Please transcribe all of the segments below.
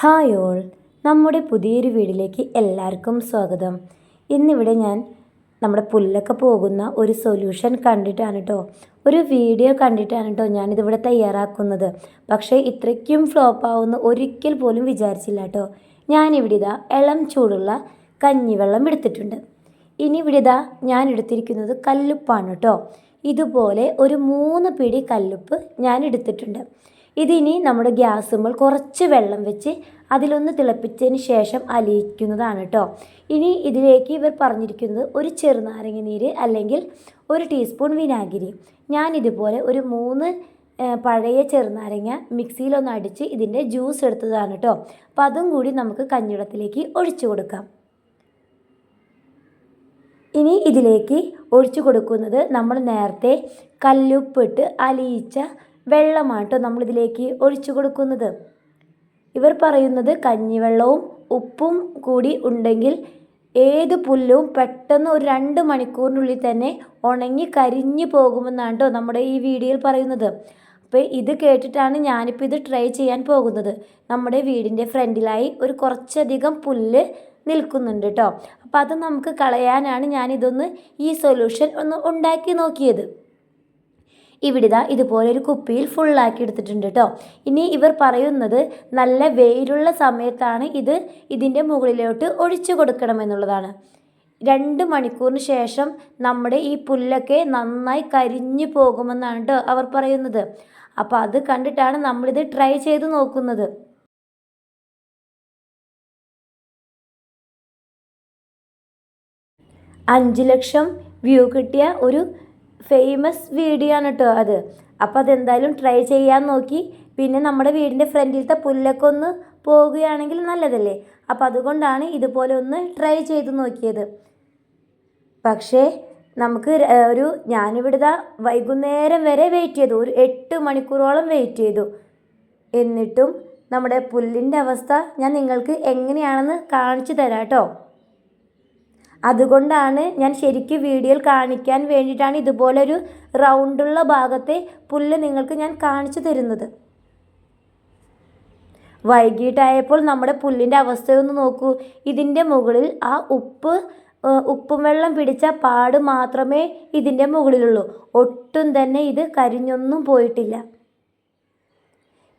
Hi all. നമ്മുടെ പുതിയൊരു വീടിലേക്ക് എല്ലാവർക്കും സ്വാഗതം. ഇന്നിവിടെ ഞാൻ നമ്മുടെ പുല്ലൊക്കെ പോകുന്ന ഒരു സൊല്യൂഷൻ കണ്ടിട്ടാണ് കേട്ടോ ഒരു വീഡിയോ കണ്ടിട്ടാണ് കേട്ടോ ഞാനിതിവിടെ തയ്യാറാക്കുന്നത്. പക്ഷേ ഇത്രയ്ക്കും ഫ്ലോപ്പ് ആവുമെന്ന് ഒരിക്കൽ പോലും വിചാരിച്ചില്ല കേട്ടോ ഞാനിവിടെ ഇതാ ഇളം ചൂടുള്ള കഞ്ഞിവെള്ളം എടുത്തിട്ടുണ്ട്. ഇനി ഇവിടെ ഇതാ ഞാൻ എടുത്തിരിക്കുന്നത് കല്ലുപ്പാണ് കേട്ടോ ഇതുപോലെ ഒരു മൂന്ന് പിടി കല്ലുപ്പ് ഞാൻ എടുത്തിട്ടുണ്ട്. ഇതിനി നമ്മുടെ ഗ്യാസുമ്പോൾ കുറച്ച് വെള്ളം വെച്ച് അതിലൊന്ന് തിളപ്പിച്ചതിന് ശേഷം അലിയിക്കുന്നതാണ് കേട്ടോ ഇനി ഇതിലേക്ക് ഇവർ പറഞ്ഞിരിക്കുന്നത് ഒരു ചെറുനാരങ്ങ നീര് അല്ലെങ്കിൽ ഒരു ടീസ്പൂൺ വിനാഗിരി. ഞാൻ ഇതുപോലെ ഒരു മൂന്ന് പഴയ ചെറുനാരങ്ങ മിക്സിയിലൊന്ന് അടിച്ച് ഇതിന്റെ ജ്യൂസ് എടുത്തതാണ് കേട്ടോ അപ്പം അതും കൂടി നമുക്ക് കഞ്ഞിടത്തിലേക്ക് ഒഴിച്ചു കൊടുക്കാം. ഇനി ഇതിലേക്ക് ഒഴിച്ചു കൊടുക്കുന്നത് നമ്മൾ നേരത്തെ കല്ലുപ്പിട്ട് അലിയിച്ച വെള്ളമാണ് കേട്ടോ നമ്മളിതിലേക്ക് ഒഴിച്ചു കൊടുക്കുന്നത്. ഇവർ പറയുന്നത് കഞ്ഞിവെള്ളവും ഉപ്പും കൂടി ഉണ്ടെങ്കിൽ ഏത് പുല്ലും പെട്ടെന്ന് ഒരു രണ്ട് മണിക്കൂറിനുള്ളിൽ തന്നെ ഉണങ്ങി കരിഞ്ഞു പോകുമെന്നാണ് കേട്ടോ നമ്മുടെ ഈ വീഡിയോയിൽ പറയുന്നത്. അപ്പോൾ ഇത് കേട്ടിട്ടാണ് ഞാനിപ്പോൾ ഇത് ട്രൈ ചെയ്യാൻ പോകുന്നത്. നമ്മുടെ വീടിന്റെ ഫ്രണ്ടിലായി ഒരു കുറച്ചധികം പുല്ല് നിൽക്കുന്നുണ്ട് കേട്ടോ അപ്പോൾ അത് നമുക്ക് കളയാനാണ് ഞാനിതൊന്ന് ഈ സൊല്യൂഷൻ ഒന്ന് ഉണ്ടാക്കി നോക്കിയത്. ഇവിടിതാ ഇതുപോലെ ഒരു കുപ്പിയിൽ ഫുള്ളാക്കി എടുത്തിട്ടുണ്ട് കേട്ടോ ഇനി ഇവർ പറയുന്നത് നല്ല വെയിലുള്ള സമയത്താണ് ഇത് ഇതിന്റെ മുകളിലോട്ട് ഒഴിച്ചു കൊടുക്കണമെന്നുള്ളതാണ് രണ്ട് മണിക്കൂറിന് ശേഷം നമ്മുടെ ഈ പുല്ലൊക്കെ നന്നായി കരിഞ്ഞു പോകുമെന്നാണ് കേട്ടോ അവർ പറയുന്നത്. അപ്പോൾ അത് കണ്ടിട്ടാണ് നമ്മളിത് ട്രൈ ചെയ്ത് നോക്കുന്നത്. അഞ്ച് ലക്ഷം വ്യൂ കിട്ടിയ ഒരു ഫേമസ് വീഡിയോ ആണ് കേട്ടോ അത്. അപ്പോൾ അതെന്തായാലും ട്രൈ ചെയ്യാൻ നോക്കി. പിന്നെ നമ്മുടെ വീടിന്റെ ഫ്രണ്ടിലത്തെ പുല്ലൊക്കെ ഒന്ന് പോകുകയാണെങ്കിൽ നല്ലതല്ലേ? അപ്പോൾ അതുകൊണ്ടാണ് ഇതുപോലെ ഒന്ന് ട്രൈ ചെയ്ത് നോക്കിയത്. പക്ഷേ നമുക്ക് ഒരു ഞാനിവിടുത്തെ വൈകുന്നേരം വരെ വെയിറ്റ് ചെയ്തു. ഒരു എട്ട് മണിക്കൂറോളം വെയിറ്റ് ചെയ്തു. എന്നിട്ടും നമ്മുടെ പുല്ലിന്റെ അവസ്ഥ ഞാൻ നിങ്ങൾക്ക് എങ്ങനെയാണെന്ന് കാണിച്ചു തരാം കേട്ടോ അതുകൊണ്ടാണ് ഞാൻ ശരിക്കും വീഡിയോയിൽ കാണിക്കാൻ വേണ്ടിയിട്ടാണ് ഇതുപോലൊരു റൗണ്ടുള്ള ഭാഗത്തെ പുല്ല് നിങ്ങൾക്ക് ഞാൻ കാണിച്ചു തരുന്നത്. വൈകിട്ടായപ്പോൾ നമ്മുടെ പുല്ലിന്റെ അവസ്ഥയൊന്ന് നോക്കൂ. ഇതിന്റെ മുകളിൽ ആ ഉപ്പ് ഉപ്പും വെള്ളം പിടിച്ച പാട് മാത്രമേ ഇതിന്റെ മുകളിലുള്ളൂ. ഒട്ടും തന്നെ ഇത് കരിഞ്ഞൊന്നും പോയിട്ടില്ല.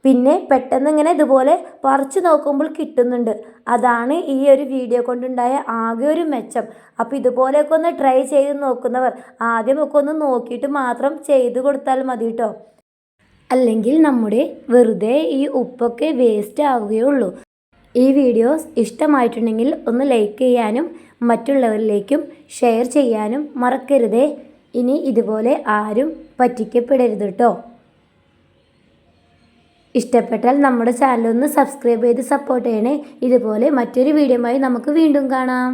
പിന്നെ പെട്ടെന്ന് ഇങ്ങനെ ഇതുപോലെ പറിച്ച് നോക്കുമ്പോൾ കിട്ടുന്നുണ്ട്. അതാണ് ഈ ഒരു വീഡിയോ കൊണ്ടുണ്ടായ ആകെ ഒരു മെച്ചം. അപ്പോൾ ഇതുപോലെയൊക്കെ ഒന്ന് ട്രൈ ചെയ്ത് നോക്കുന്നവർ ആദ്യമൊക്കെ ഒന്ന് നോക്കിയിട്ട് മാത്രം ചെയ്ത് കൊടുത്താൽ മതി കേട്ടോ അല്ലെങ്കിൽ നമ്മുടെ വെറുതെ ഈ ഉപ്പൊക്കെ വേസ്റ്റ് ആവുകയുള്ളൂ ഈ വീഡിയോസ് ഇഷ്ടമായിട്ടുണ്ടെങ്കിൽ ഒന്ന് ലൈക്ക് ചെയ്യാനും മറ്റുള്ളവരിലേക്കും ഷെയർ ചെയ്യാനും മറക്കരുതേ. ഇനി ഇതുപോലെ ആരും പറ്റിക്കപ്പെടരുത് കേട്ടോ ഇഷ്ടപ്പെട്ടാൽ നമ്മുടെ ചാനൽ ഒന്ന് സബ്സ്ക്രൈബ് ചെയ്ത് സപ്പോർട്ട് ചെയ്യണേ. ഇതുപോലെ മറ്റൊരു വീഡിയോയുമായി നമുക്ക് വീണ്ടും കാണാം.